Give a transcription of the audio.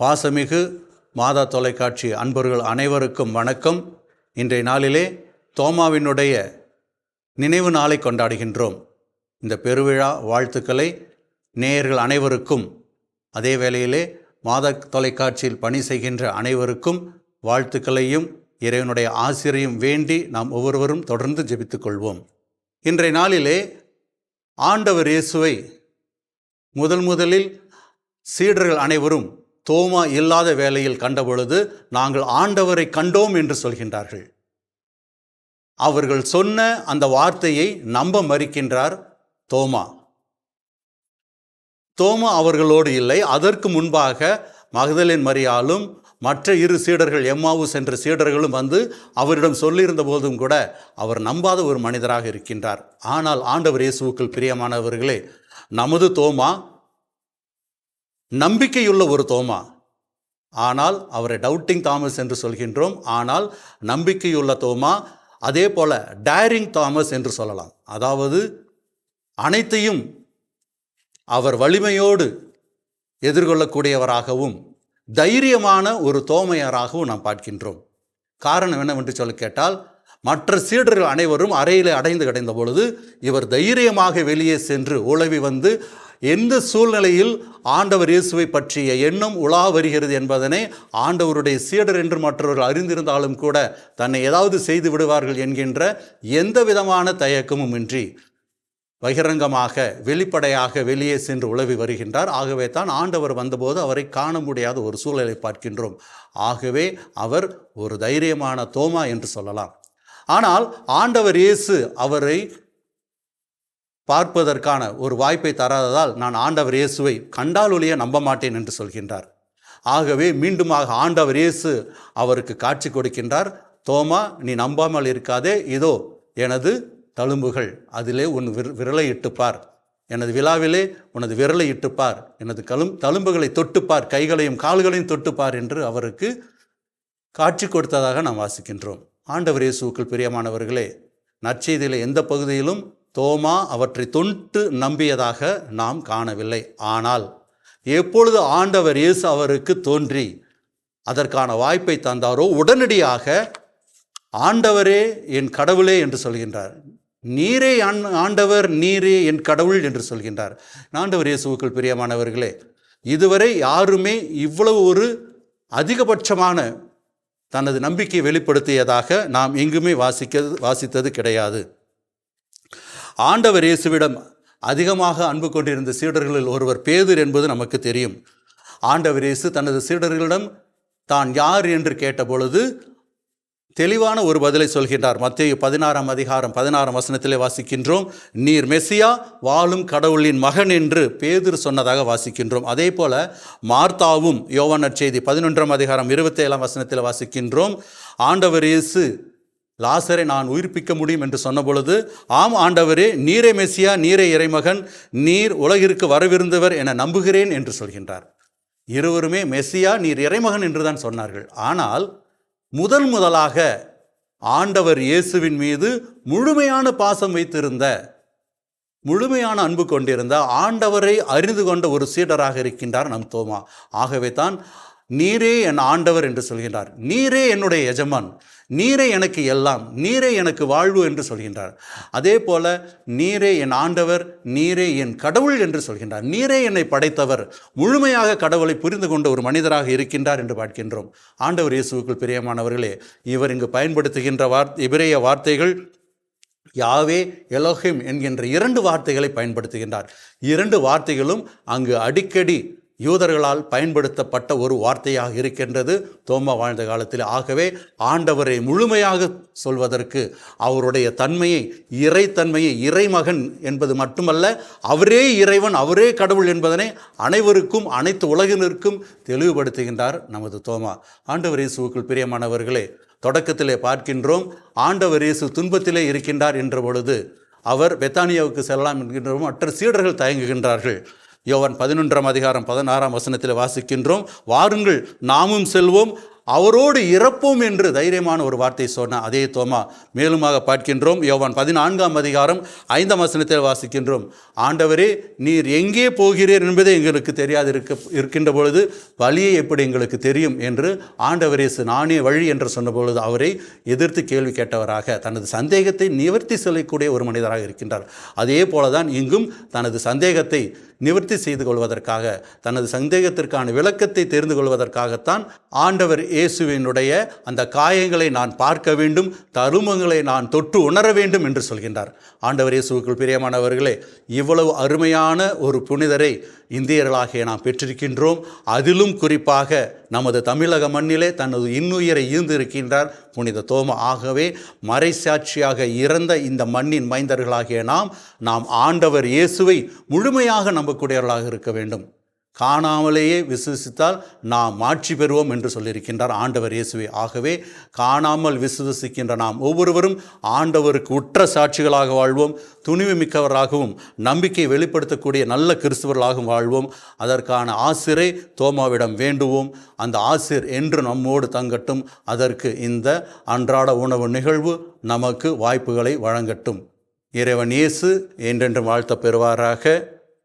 பாசமிகு மாதா தொலைக்காட்சி அன்பர்கள் அனைவருக்கும் வணக்கம். இன்றைய நாளிலே தோமாவினுடைய நினைவு நாளை கொண்டாடுகின்றோம். இந்த பெருவிழா வாழ்த்துக்களை நேயர்கள் அனைவருக்கும் அதே வேளையிலே மாதா தொலைக்காட்சியில் பணி செய்கின்ற அனைவருக்கும் வாழ்த்துக்களையும் இறைவனுடைய ஆசிரியம் வேண்டி நாம் ஒவ்வொருவரும் தொடர்ந்து ஜெபித்துக்கொள்வோம் இன்றைய நாளிலே ஆண்டவர் இயேசுவை முதல் முதலில் சீடர்கள் அனைவரும் தோமா இல்லாத வேலையில் கண்டபொழுது நாங்கள் ஆண்டவரை கண்டோம் என்று சொல்கின்றார்கள். அவர்கள் சொன்ன அந்த வார்த்தையை நம்ப மறுக்கின்றார் தோமா. தோமா அவர்களோடு இல்லை. அதற்கு முன்பாக மகதலின் மரியாலும் மற்ற இரு சீடர்கள் எம்மாவு சென்ற சீடர்களும் வந்து அவரிடம் சொல்லியிருந்த போதும் கூட அவர் நம்பாத ஒரு மனிதராக இருக்கின்றார். ஆனால் ஆண்டவர் இயேசுவுக்குள் பிரியமானவர்களே நமது தோமா நம்பிக்கையுள்ள ஒரு தோமா. ஆனால் அவரை டவுட்டிங் தாமஸ் என்று சொல்கின்றோம். ஆனால் நம்பிக்கையுள்ள தோமா அதே போல டேரிங் தாமஸ் என்று சொல்லலாம். அதாவது அனைத்தையும் அவர் வலிமையோடு எதிர்கொள்ளக்கூடியவராகவும் தைரியமான ஒரு தோமையராகவும் நாம் பார்க்கின்றோம். காரணம் என்னவென்று சொல்ல கேட்டால் மற்ற சீடர்கள் அனைவரும் அறையில் அடைந்து கிடந்த பொழுது இவர் தைரியமாக வெளியே சென்று உழவி வந்து எந்த சூழ்நிலையில் ஆண்டவர் இயேசுவை பற்றிய எண்ணம் உலா வருகிறது என்பதனை ஆண்டவருடைய சீடர் என்று மற்றவர்கள் அறிந்திருந்தாலும் கூட தன்னை ஏதாவது செய்து விடுவார்கள் என்கின்ற எந்த விதமான தயக்கமும் இன்றி பகிரங்கமாக வெளிப்படையாக வெளியே சென்று உழவி வருகின்றார். ஆகவே தான் ஆண்டவர் வந்தபோது அவரை காண முடியாத ஒரு சூழலை பார்க்கின்றோம். ஆகவே அவர் ஒரு தைரியமான தோமா என்று சொல்லலாம். ஆனால் ஆண்டவர் இயேசு அவரை பார்ப்பதற்கான ஒரு வாய்ப்பை தராததால் நான் ஆண்டவர் இயேசுவை கண்டால் ஒழிய நம்ப மாட்டேன் என்று சொல்கின்றார். ஆகவே மீண்டுமாக ஆண்டவர் இயேசு அவருக்கு காட்சி கொடுக்கின்றார். தோமா நீ நம்பாமல் இருக்காதே. இதோ எனது தழும்புகள் அதிலே உன் விர விரலை இட்டுப்பார். எனது விழாவிலே உனது விரலை இட்டுப்பார். எனது கலும் தழும்புகளை தொட்டுப்பார். கைகளையும் கால்களையும் தொட்டுப்பார் என்று அவருக்கு காட்சி கொடுத்ததாக நாம் வாசிக்கின்றோம். ஆண்டவர் இயேசுக்கள் பிரியமானவர்களே நற்செய்தியில் எந்த பகுதியிலும் தோமா அவற்றை தொண்டு நம்பியதாக நாம் காணவில்லை. ஆனால் எப்பொழுது ஆண்டவர் இயேசு அவருக்கு தோன்றி அதற்கான வாய்ப்பை தந்தாரோ உடனடியாக ஆண்டவரே என் கடவுளே என்று சொல்கின்றார். நீரே ஆண்டவர் நீரே என் கடவுள் என்று சொல்கின்றார். ஆண்டவர் இயேசுவுக்குள் பிரியமானவர்களே இதுவரை யாருமே இவ்வளவு ஒரு அதிகபட்சமான தனது நம்பிக்கையை வெளிப்படுத்தியதாக நாம் எங்குமே வாசிக்க வாசித்தது கிடையாது. ஆண்டவர் இயேசுவிடம் அதிகமாக அன்பு கொண்டிருந்த சீடர்களில் ஒருவர் பேதுர் என்பது நமக்கு தெரியும். ஆண்டவர் இயேசு தனது சீடர்களிடம் தான் யார் என்று கேட்டபொழுது தெளிவான ஒரு பதிலை சொல்கின்றார். மத்திய பதினாறாம் அதிகாரம் பதினாறாம் வசனத்திலே வாசிக்கின்றோம். நீர் மெஸ்ஸியா வாழும் கடவுளின் மகன் என்று பேதிர் சொன்னதாக வாசிக்கின்றோம். அதே போல மார்த்தாவும் யோவான் செய்தி பதினொன்றாம் அதிகாரம் இருபத்தேழாம் வசனத்தில் வாசிக்கின்றோம். ஆண்டவர் இயேசு லாசரை நான் உயிர்ப்பிக்க முடியும் என்று சொன்னபொழுது ஆம் ஆண்டவரே நீரே மெசியா நீரே இறைமகன் நீர் உலகிற்கு வரவிருந்தவர் என நம்புகிறேன் என்று சொல்கின்றார். இருவருமே மெஸ்ஸியா நீர் இறைமகன் என்றுதான் சொன்னார்கள். ஆனால் முதல் முதலாக ஆண்டவர் இயேசுவின் மீது முழுமையான பாசம் வைத்திருந்த முழுமையான அன்பு கொண்டிருந்த ஆண்டவரை அறிந்து கொண்ட ஒரு சீடராக இருக்கின்றார் நம் தோமா. ஆகவே தான் நீரே என் ஆண்டவர் என்று சொல்கின்றார். நீரே என்னுடைய எஜமான். நீரே எனக்கு எல்லாம். நீரே எனக்கு வாழ்வு என்று சொல்கின்றார். அதே போல நீரே என் ஆண்டவர் நீரே என் கடவுள் என்று சொல்கின்றார். நீரே என்னை படைத்தவர். முழுமையாக கடவுளை புரிந்து கொண்ட ஒரு மனிதராக இருக்கின்றார் என்று பார்க்கின்றோம். ஆண்டவர் இயேசுவுக்குள் பிரியமானவர்களே இவர் இங்கு பயன்படுத்துகின்ற வார் இபிரேய வார்த்தைகள் யாவே எலோஹிம் என்கின்ற இரண்டு வார்த்தைகளை பயன்படுத்துகின்றார். இரண்டு வார்த்தைகளும் அங்கு அடிக்கடி யூதர்களால் பயன்படுத்தப்பட்ட ஒரு வார்த்தையாக இருக்கின்றது. தோமா வாழ்ந்த காலத்தில். ஆகவே ஆண்டவரை முழுமையாக சொல்வதற்கு அவருடைய தன்மையை இறைத்தன்மையை இறைமகன் என்பது மட்டுமல்ல அவரே இறைவன் அவரே கடவுள் என்பதனை அனைவருக்கும் அனைத்து உலகினருக்கும் தெளிவுபடுத்துகின்றார் நமது தோமா. ஆண்டவர் இயேசுவுக்குள் பிரியமானவர்களே தொடக்கத்திலே பார்க்கின்றோம் ஆண்டவர் இயேசு துன்பத்திலே இருக்கின்றார் என்ற பொழுது அவர் பெத்தானியாவுக்கு செல்லலாம் என்கின்றவும் மற்ற சீடர்கள் தயங்குகின்றார்கள். யோவன் பதினொன்றாம் அதிகாரம் பதினாறாம் வசனத்தில் வாசிக்கின்றோம். வாருங்கள் நாமும் செல்வோம் அவரோடு இறப்போம் என்று தைரியமான ஒரு வார்த்தை சொன்ன அதே தோமா மேலுமாக பார்க்கின்றோம். யோவான் பதினான்காம் அதிகாரம் ஐந்தாம் வசனத்தில் வாசிக்கின்றோம். ஆண்டவரே நீர் எங்கே போகிறீர் என்பதே எங்களுக்கு தெரியாது இருக்க இருக்கின்ற பொழுது வழியை எப்படி எங்களுக்கு தெரியும் என்று ஆண்டவரே நானே வழி என்று சொன்ன பொழுது அவரை எதிர்த்து கேள்வி கேட்டவராக தனது சந்தேகத்தை நிவர்த்தி செல்லக்கூடிய ஒரு மனிதராக இருக்கின்றார். அதே போலதான் இங்கும் தனது சந்தேகத்தை நிவர்த்தி செய்து கொள்வதற்காக தனது சந்தேகத்திற்கான விளக்கத்தை தெரிந்து கொள்வதற்காகத்தான் ஆண்டவர் இயேசுவினுடைய அந்த காயங்களை நான் பார்க்க வேண்டும் தருமங்களை நான் தொட்டு உணர வேண்டும் என்று சொல்கின்றார். ஆண்டவர் இயேசுவுக்குள் பிரியமானவர்களே இவ்வளவு அருமையான ஒரு புனிதரை இந்தியர்களாகிய நாம் பெற்றிருக்கின்றோம். அதிலும் குறிப்பாக நமது தமிழக மண்ணிலே தனது இன்னுயிரை ஈர்ந்திருக்கின்றார் புனித தோம. ஆகவே மறைசாட்சியாக இறந்த இந்த மண்ணின் மைந்தர்களாகிய நாம் நாம் ஆண்டவர் இயேசுவை முழுமையாக நம்பக்கூடியவர்களாக இருக்க வேண்டும். காணாமலேயே விசுவசித்தால் நாம் மாட்சி பெறுவோம் என்று சொல்லியிருக்கின்றார் ஆண்டவர் இயேசுவே. ஆகவே காணாமல் விசுவசிக்கின்ற நாம் ஒவ்வொருவரும் ஆண்டவருக்கு உற்ற சாட்சிகளாக வாழ்வோம் துணிவு மிக்கவராகவும் நம்பிக்கை வெளிப்படுத்தக்கூடிய நல்ல கிறிஸ்துவர்களாகவும் வாழ்வோம். அதற்கான ஆசிரை தோமாவிடம் வேண்டுவோம். அந்த ஆசிர் என்று நம்மோடு தங்கட்டும். அதற்கு இந்த அன்றாட உணவு நிகழ்வு நமக்கு வாய்ப்புகளை வழங்கட்டும். இறைவன் இயேசு என்றென்றும் வாழ்த்த பெறுவாராக.